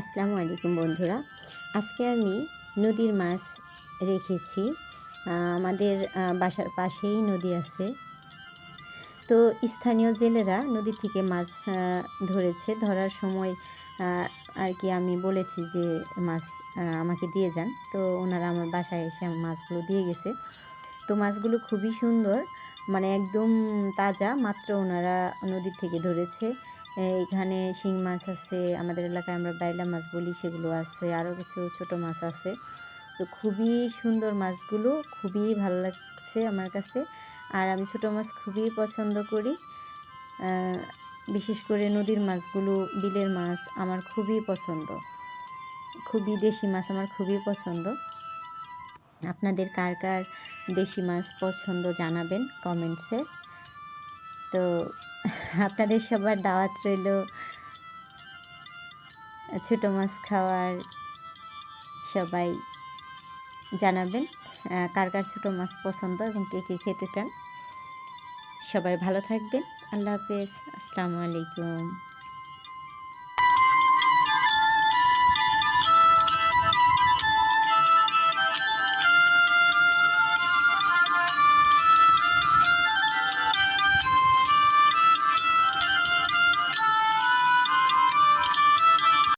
আসসালামু আলাইকুম বন্ধুরা। আজকে আমি নদীর মাছ রেখেছি। আমাদের বাসার পাশেই নদী আছে। তো স্থানীয় জেলেরা নদী থেকে মাছ ধরেছে। ধরার সময় আর কি আমি বলেছি যে মাছ আমাকে দিয়ে যান। তো ওনারা আমার বাসায় এসে আমার মাছগুলো দিয়ে গেছে। তো মাছগুলো খুবই সুন্দর। মানে একদম তাজা, মাত্র ওনারা নদীর থেকে ধরেছে। এখানে শিং মাছ আছে, আমাদের এলাকায় আমরা বাইলা মাছ বলি, সেগুলো আছে, আরও কিছু ছোট মাছ আছে। তো খুবই সুন্দর মাছগুলো, খুবই ভালো লাগছে আমার কাছে। আর আমি ছোট মাছ খুবই পছন্দ করি। বিশেষ করে নদীর মাছগুলো, বিলের মাছ আমার খুবই পছন্দ। খুবই দেশি মাছ আমার খুবই পছন্দ। আপনাদের কার কার দেশি মাছ পছন্দ জানাবেন কমেন্টসে। তো আপনাদের সবার দাওয়াত রইল ছোটো মাছ খাওয়ার সবাই জানাবেন কার কার ছোটো মাছ পছন্দ এবং কে কে খেতে চান। সবাই ভালো থাকবেন। আল্লাহ হাফেজ। আসসালামু আলাইকুম।